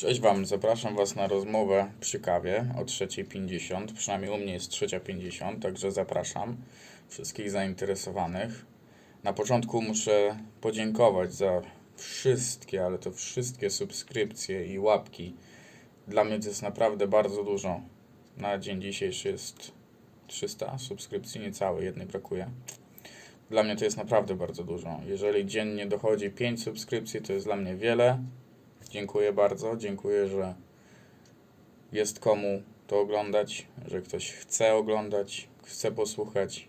Cześć Wam, zapraszam Was na rozmowę przy kawie o 3.50. Przynajmniej u mnie jest 3.50, także zapraszam wszystkich zainteresowanych. Na początku muszę podziękować za wszystkie, ale to wszystkie subskrypcje i łapki. Dla mnie to jest naprawdę bardzo dużo. Na dzień dzisiejszy jest 300 subskrypcji, niecałe, jednej brakuje. Dla mnie to jest naprawdę bardzo dużo. Jeżeli dziennie dochodzi 5 subskrypcji, to jest dla mnie wiele. Dziękuję bardzo. Dziękuję, że jest komu to oglądać, że ktoś chce oglądać, chce posłuchać.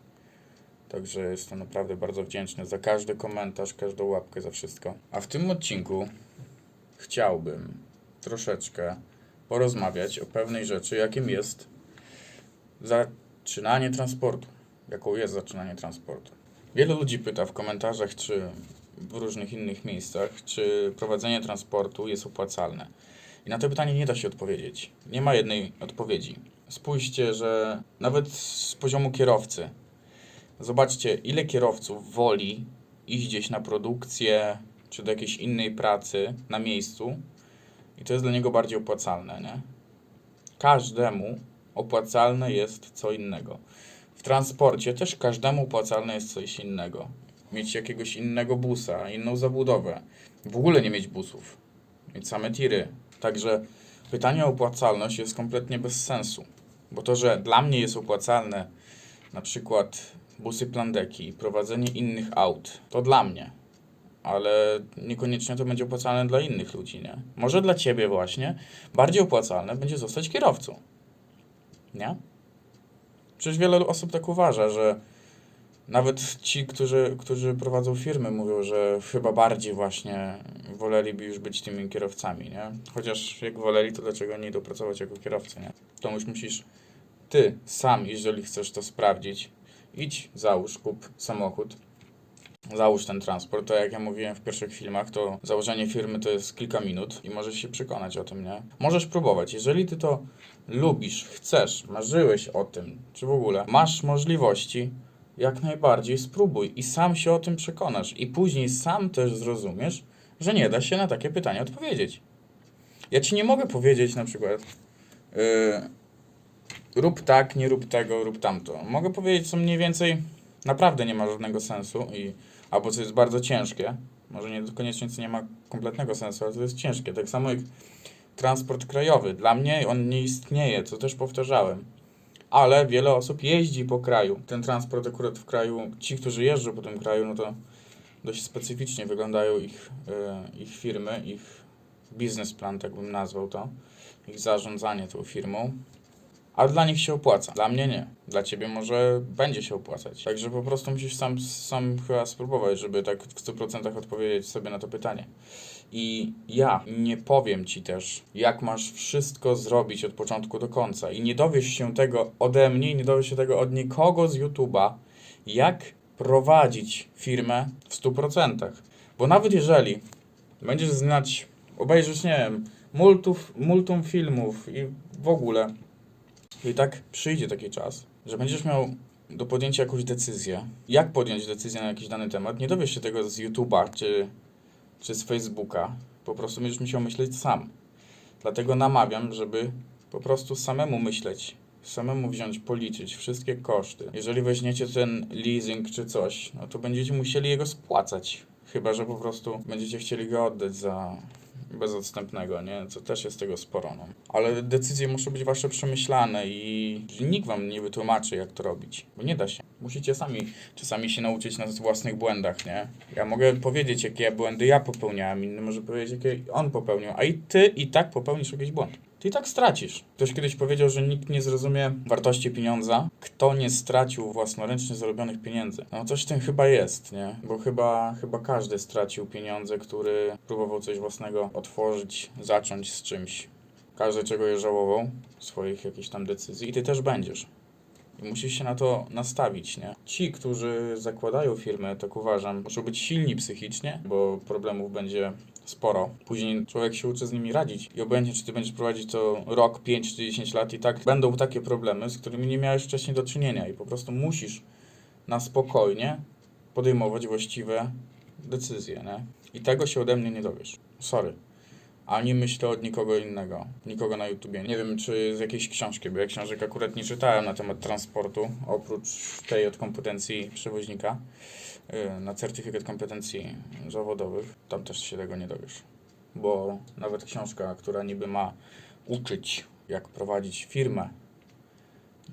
Także jestem naprawdę bardzo wdzięczny za każdy komentarz, każdą łapkę, za wszystko. A w tym odcinku chciałbym troszeczkę porozmawiać o pewnej rzeczy, jakim jest zaczynanie transportu. Jaką jest zaczynanie transportu. Wielu ludzi pyta w komentarzach, czy w różnych innych miejscach, czy prowadzenie transportu jest opłacalne. I na to pytanie nie da się odpowiedzieć. Nie ma jednej odpowiedzi. Spójrzcie, że nawet z poziomu kierowcy, zobaczcie, ile kierowców woli iść gdzieś na produkcję, czy do jakiejś innej pracy na miejscu, i to jest dla niego bardziej opłacalne, nie? Każdemu opłacalne jest co innego. W transporcie też każdemu opłacalne jest coś innego. Mieć jakiegoś innego busa, inną zabudowę. W ogóle nie mieć busów. Mieć same tiry. Także pytanie o opłacalność jest kompletnie bez sensu. Bo to, że dla mnie jest opłacalne na przykład busy plandeki prowadzenie innych aut, to dla mnie. Ale niekoniecznie to będzie opłacalne dla innych ludzi, nie? Może dla ciebie właśnie bardziej opłacalne będzie zostać kierowcą. Nie? Przecież wiele osób tak uważa, że nawet ci, którzy, którzy prowadzą firmy, mówią, że chyba bardziej właśnie woleliby już być tymi kierowcami, nie? Chociaż jak woleli, to dlaczego nie idą pracować jako kierowcy, nie? To już musisz ty sam, jeżeli chcesz to sprawdzić, idź, załóż, kup samochód, załóż ten transport. To jak ja mówiłem w pierwszych filmach, to założenie firmy to jest kilka minut i możesz się przekonać o tym, nie? Możesz próbować. Jeżeli ty to lubisz, chcesz, marzyłeś o tym, czy w ogóle masz możliwości, jak najbardziej spróbuj i sam się o tym przekonasz. I później sam też zrozumiesz, że nie da się na takie pytania odpowiedzieć. Ja ci nie mogę powiedzieć na przykład yy, rób tak, nie rób tego, rób tamto. Mogę powiedzieć, co mniej więcej naprawdę nie ma żadnego sensu i albo co jest bardzo ciężkie. Może nie koniecznie co nie ma kompletnego sensu, ale to jest ciężkie. Tak samo jak transport krajowy. Dla mnie on nie istnieje, co też powtarzałem. Ale wiele osób jeździ po kraju. Ten transport akurat w kraju, ci, którzy jeżdżą po tym kraju, no to dość specyficznie wyglądają ich, e, ich firmy, ich biznesplan, tak bym nazwał to, ich zarządzanie tą firmą. A dla nich się opłaca. Dla mnie nie. Dla ciebie może będzie się opłacać. Także po prostu musisz sam, sam chyba spróbować, żeby tak w 100% odpowiedzieć sobie na to pytanie. I ja nie powiem ci też, jak masz wszystko zrobić od początku do końca. I nie dowiesz się tego ode mnie, i nie dowiesz się tego od nikogo z YouTube'a, jak prowadzić firmę w 100%. Bo nawet jeżeli będziesz znać, obejrzysz, nie wiem, multów, multum filmów i w ogóle, i tak przyjdzie taki czas, że będziesz miał do podjęcia jakąś decyzję. Jak podjąć decyzję na jakiś dany temat? Nie dowiesz się tego z YouTube'a czy, czy z Facebooka. Po prostu będziesz musiał myśleć sam. Dlatego namawiam, żeby po prostu samemu myśleć, samemu wziąć, policzyć wszystkie koszty. Jeżeli weźmiecie ten leasing czy coś, no to będziecie musieli jego spłacać. Chyba, że po prostu będziecie chcieli go oddać za bezodstępnego, nie? Co też jest tego sporo, no. Ale decyzje muszą być wasze przemyślane i nikt wam nie wytłumaczy, jak to robić. Bo nie da się. Musicie sami czasami się nauczyć na własnych błędach, nie? Ja mogę powiedzieć, jakie błędy ja popełniałem, inny może powiedzieć, jakie on popełnił, a i ty i tak popełnisz jakiś błąd. Ty i tak stracisz. Ktoś kiedyś powiedział, że nikt nie zrozumie wartości pieniądza, kto nie stracił własnoręcznie zarobionych pieniędzy. No coś w tym chyba jest, nie? Bo chyba, chyba każdy stracił pieniądze, który próbował coś własnego otworzyć, zacząć z czymś. Każdy czegoś żałował, swoich jakichś tam decyzji i ty też będziesz. Musisz się na to nastawić, nie? Ci, którzy zakładają firmę, tak uważam, muszą być silni psychicznie, bo problemów będzie sporo. Później człowiek się uczy z nimi radzić. I obojętnie, czy ty będziesz prowadzić to rok, 5 czy 10 lat, i tak będą takie problemy, z którymi nie miałeś wcześniej do czynienia. I po prostu musisz na spokojnie podejmować właściwe decyzje, nie? I tego się ode mnie nie dowiesz. Sorry. Ani myślę od nikogo innego, nikogo na YouTubie. Nie wiem, czy z jakiejś książki, bo ja książek akurat nie czytałem na temat transportu, oprócz tej od kompetencji przewoźnika yy, na certyfikat kompetencji zawodowych. Tam też się tego nie dowiesz, bo nawet książka, która niby ma uczyć, jak prowadzić firmę,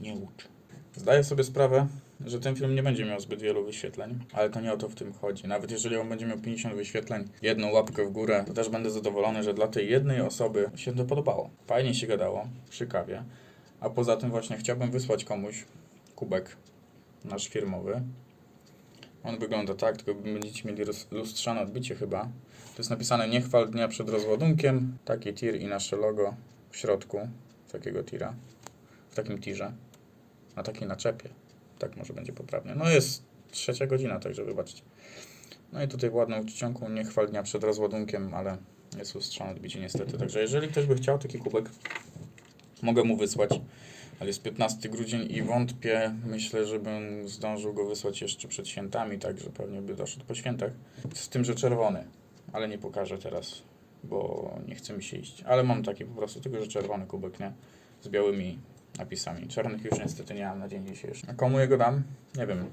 nie uczy. Zdaję sobie sprawę, że ten film nie będzie miał zbyt wielu wyświetleń, ale to nie o to w tym chodzi. Nawet jeżeli on będzie miał 50 wyświetleń, jedną łapkę w górę, to też będę zadowolony, że dla tej jednej osoby się to podobało. Fajnie się gadało przy kawie, a poza tym właśnie chciałbym wysłać komuś kubek nasz firmowy. On wygląda tak, tylko będziecie mieli lustrzane odbicie chyba. To jest napisane nie chwal dnia przed rozładunkiem, taki tir i nasze logo w środku takiego tira, w takim tirze, na takiej naczepie. Tak może będzie poprawnie. No jest trzecia godzina, także wybaczcie. No i tutaj ładną czcionką, nie chwal dnia przed rozładunkiem, ale jest lustrzane odbicie niestety. Także jeżeli ktoś by chciał taki kubek, mogę mu wysłać. Ale jest 15 grudzień i wątpię, myślę, żebym zdążył go wysłać jeszcze przed świętami, także pewnie by doszedł po świętach. Z tym, że czerwony, ale nie pokażę teraz, bo nie chce mi się iść. Ale mam taki po prostu, tylko że czerwony kubek, nie? Z białymi napisami. Czarnych już niestety nie mam na dzień dzisiejszy. A komu jego dam? Nie wiem.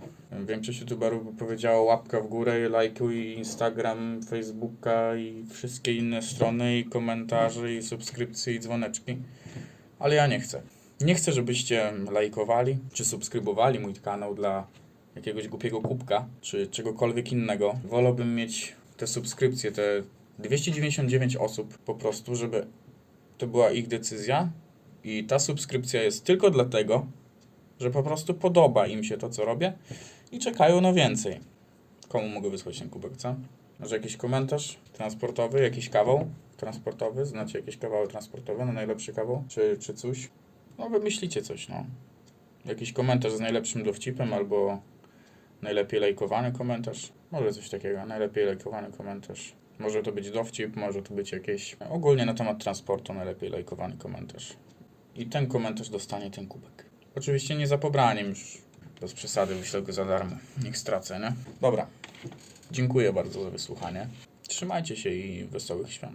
Większość youtuberów by powiedziała łapka w górę, lajkuj Instagram, Facebooka i wszystkie inne strony i komentarze i subskrypcje i dzwoneczki. Ale ja nie chcę. Nie chcę, żebyście lajkowali czy subskrybowali mój kanał dla jakiegoś głupiego kubka czy czegokolwiek innego. Wolałbym mieć te subskrypcje, te 299 osób po prostu, żeby to była ich decyzja i ta subskrypcja jest tylko dlatego, że po prostu podoba im się to, co robię i czekają na więcej. Komu mogę wysłać ten kubek, co? Może jakiś komentarz transportowy, jakiś kawał transportowy? Znacie jakieś kawały transportowe na najlepszy kawał? Czy, czy coś? No wymyślicie coś, no. Jakiś komentarz z najlepszym dowcipem albo najlepiej lajkowany komentarz. Może coś takiego, najlepiej lajkowany komentarz. Może to być dowcip, może to być jakieś... Ogólnie na temat transportu najlepiej lajkowany komentarz. I ten komentarz dostanie ten kubek. Oczywiście nie za pobraniem już. Bez przesady, wyślę go za darmo. Niech stracę, nie? Dobra. Dziękuję bardzo za wysłuchanie. Trzymajcie się i wesołych świąt.